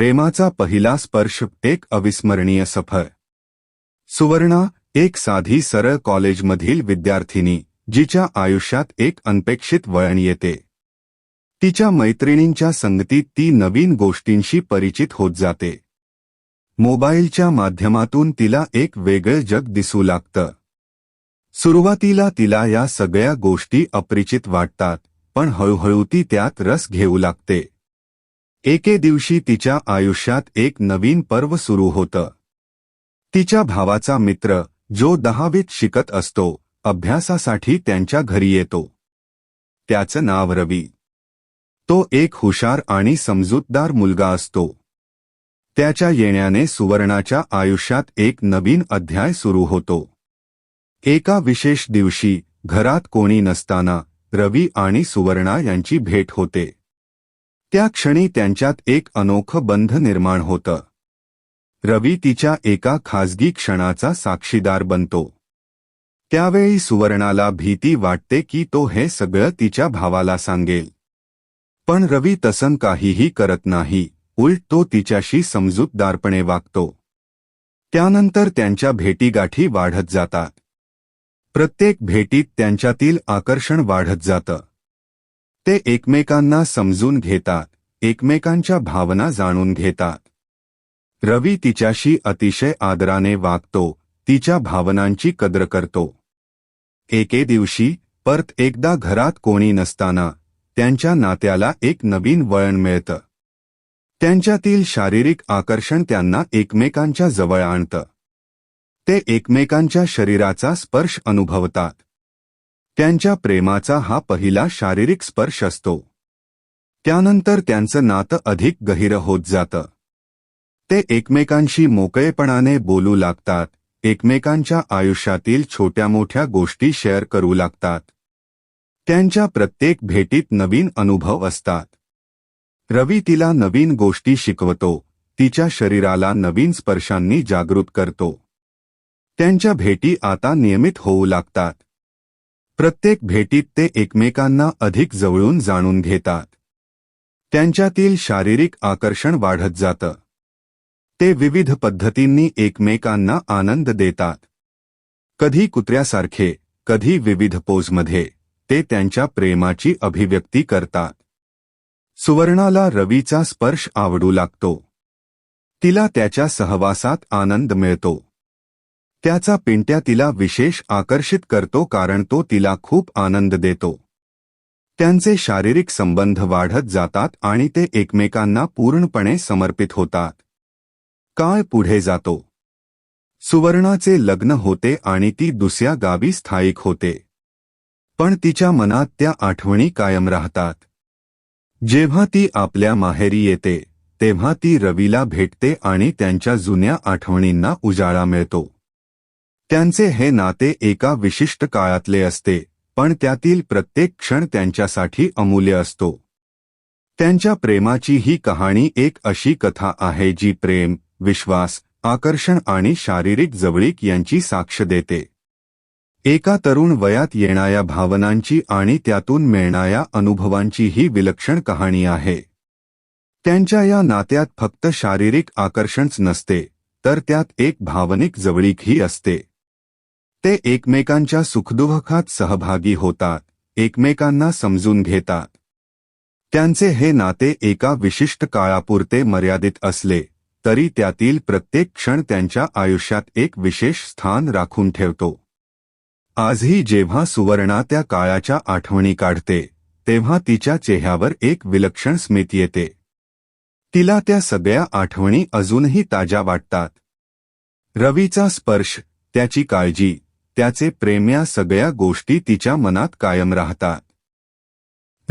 प्रेमाचा पहिला स्पर्श एक अविस्मरणीय सफर. सुवर्णा एक साधी सरळ कॉलेजमधील विद्यार्थिनी जिच्या आयुष्यात एक अनपेक्षित वळण येते. तिच्या मैत्रिणींच्या संगतीत ती नवीन गोष्टींशी परिचित होत जाते. मोबाईलच्या माध्यमातून तिला एक वेगळं जग दिसू लागतं. सुरुवातीला तिला या सगळ्या गोष्टी अपरिचित वाटतात पण हळूहळू ती त्यात रस घेऊ लागते. एके दिवशी तिच्या आयुष्यात एक नवीन पर्व सुरू होतं. तिच्या भावाचा मित्र जो दहावीत शिकत असतो अभ्यासासाठी त्यांच्या घरी येतो. त्याचं नाव रवी. तो एक हुशार आणि समजूतदार मुलगा असतो. त्याच्या येण्याने सुवर्णाच्या आयुष्यात एक नवीन अध्याय सुरू होतो. एका विशेष दिवशी घरात कोणी नसताना रवी आणि सुवर्णा यांची भेट होते. त्या क्षणी त्यांच्यात एक अनोखं बंध निर्माण होतं. रवी तिच्या एका खाजगी क्षणाचा साक्षीदार बनतो. त्यावेळी सुवर्णाला भीती वाटते की तो हे सगळं तिच्या भावाला सांगेल. पण रवी तसं काहीही करत नाही उलट तो तिच्याशी समजूतदारपणे वागतो. त्यानंतर त्यांच्या भेटीगाठी वाढत जातात. प्रत्येक भेटीत त्यांच्यातील आकर्षण वाढत जातं. ते एकमेकांना समजून घेतात एकमेकांच्या भावना जाणून घेतात. रवी तिच्याशी अतिशय आदराने वागतो तिच्या भावनांची कद्र करतो. एके दिवशी परत एकदा घरात कोणी नसताना त्यांच्या नात्याला एक नवीन वळण मिळतं. त्यांच्यातील शारीरिक आकर्षण त्यांना एकमेकांच्या जवळ आणतं. ते एकमेकांच्या शरीराचा स्पर्श अनुभवतात. त्यांच्या प्रेमाचा हा पहिला शारीरिक स्पर्श असतो. त्यानंतर त्यांचं नातं अधिक गहिरं होत जातं. ते एकमेकांशी मोकळेपणाने बोलू लागतात एकमेकांच्या आयुष्यातील छोट्या मोठ्या गोष्टी शेअर करू लागतात. त्यांच्या प्रत्येक भेटीत नवीन अनुभव असतात. रवी तिला नवीन गोष्टी शिकवतो तिच्या शरीराला नवीन स्पर्शांनी जागृत करतो. त्यांच्या भेटी आता नियमित होऊ लागतात. प्रत्येक भेटीत ते एकमेकांना अधिक जवळून जाणून घेतात. त्यांच्यातील शारीरिक आकर्षण वाढत जातं. ते विविध पद्धतींनी एकमेकांना आनंद देतात. कधी कुत्र्यासारखे कधी विविध पोजमध्ये ते त्यांच्या प्रेमाची अभिव्यक्ती करतात. सुवर्णाला रवीचा स्पर्श आवडू लागतो. तिला त्याच्या सहवासात आनंद मिळतो. त्याचा पिंट्या तिला विशेष आकर्षित करतो कारण तो तिला खूप आनंद देतो. त्यांचे शारीरिक संबंध वाढत जातात आणि ते एकमेकांना पूर्णपणे समर्पित होतात. काळ पुढे जातो. सुवर्णाचे लग्न होते आणि ती दुसऱ्या गावी स्थायिक होते. पण तिच्या मनात त्या आठवणी कायम राहतात. जेव्हा ती आपल्या माहेरी येते तेव्हा ती रवीला भेटते आणि त्यांच्या जुन्या आठवणींना उजाळा मिळतो. त्यांचे हे नाते एका विशिष्ट काळातले असते पण त्यातील प्रत्येक क्षण त्यांच्यासाठी अमूल्य असतो. त्यांच्या प्रेमाची ही कहाणी एक अशी कथा आहे जी प्रेम विश्वास आकर्षण आणि शारीरिक जवळीक यांची साक्ष देते. एका तरुण वयात येणाऱ्या भावनांची आणि त्यातून मिळणाऱ्या अनुभवांची ही विलक्षण कहाणी आहे. त्यांच्या या नात्यात फक्त शारीरिक आकर्षणच नसते तर त्यात एक भावनिक जवळीकही असते. ते एकमेकांच्या सुखदुःखात सहभागी होतात एकमेकांना समजून घेतात. त्यांचे हे नाते एका विशिष्ट काळापुरते मर्यादित असले तरी त्यातील प्रत्येक क्षण त्यांच्या आयुष्यात एक विशेष स्थान राखून ठेवतो. आजही जेव्हा सुवर्णा त्या काळाच्या आठवणी काढते तेव्हा तिच्या चेहऱ्यावर एक विलक्षण स्मित येते. तिला त्या सगळ्या आठवणी अजूनही ताज्या वाटतात. रवीचा स्पर्श त्याची काळजी त्याचे प्रेम या सगळ्या गोष्टी तिच्या मनात कायम राहतात.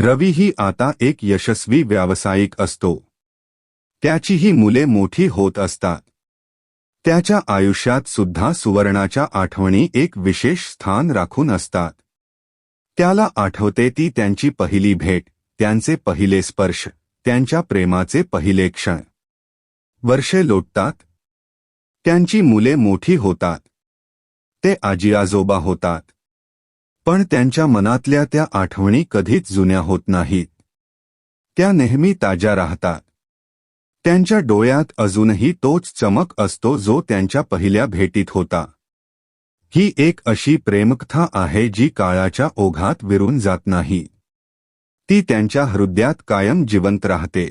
रवी ही आता एक यशस्वी व्यावसायिक असतो. त्याचीही मुले मोठी होत असतात. त्याच्या आयुष्यात सुद्धा सुवर्णाच्या आठवणी एक विशेष स्थान राखून असतात. त्याला आठवते ती त्यांची पहिली भेट त्यांचे पहिले स्पर्श त्यांच्या प्रेमाचे पहिले क्षण. वर्षे लोटतात. त्यांची मुले मोठी होतात. ते आजी आजोबा होतात. पण त्यांच्या मनातल्या त्या आठवणी कधीच जुन्या होत नाहीत. त्या नेहमी ताज्या राहतात. त्यांच्या डोळ्यात अजूनही तोच चमक असतो जो त्यांच्या पहिल्या भेटीत होता. ही एक अशी प्रेमकथा आहे जी काळाच्या ओघात विरून जात नाही. ती त्यांच्या हृदयात कायम जिवंत राहते.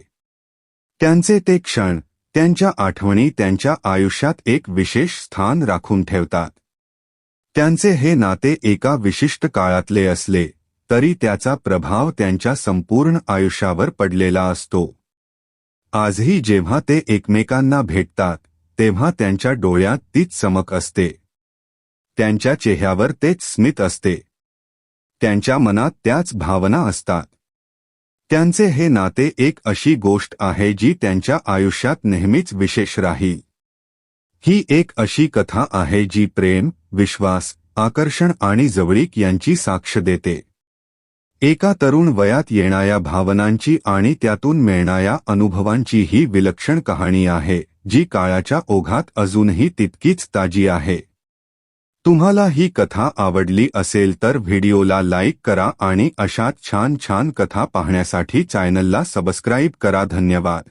त्यांचे ते क्षण त्यांच्या आठवणी त्यांच्या आयुष्यात एक विशेष स्थान राखून ठेवतात. त्यांचे हे नाते एका विशिष्ट काळातले असले तरी त्याचा प्रभाव त्यांच्या संपूर्ण आयुष्यावर पडलेला असतो. आजही जेव्हा ते एकमेकांना भेटतात तेव्हा त्यांच्या डोळ्यात तीच चमक असते. त्यांच्या चेहऱ्यावर तेच स्मित असते. त्यांच्या मनात त्याच भावना असतात. त्यांचे हे नाते एक अशी गोष्ट आहे जी त्यांच्या आयुष्यात नेहमीच विशेष राहील ही एक अशी कथा आहे जी प्रेम विश्वास आकर्षण आणि जवळीक यांची साक्ष देते. एका तरुण वयात येणाऱ्या भावनांची आणि त्यातून मिळणाऱ्या अनुभवांची ही विलक्षण कहाणी आहे जी काळाच्या ओघात अजूनही तितकीच ताजी आहे. तुम्हाला ही कथा आवडली असेल तर व्हिडिओला लाईक करा आणि अशाच छान छान कथा पाहण्यासाठी चॅनलला सबस्क्राईब करा. धन्यवाद.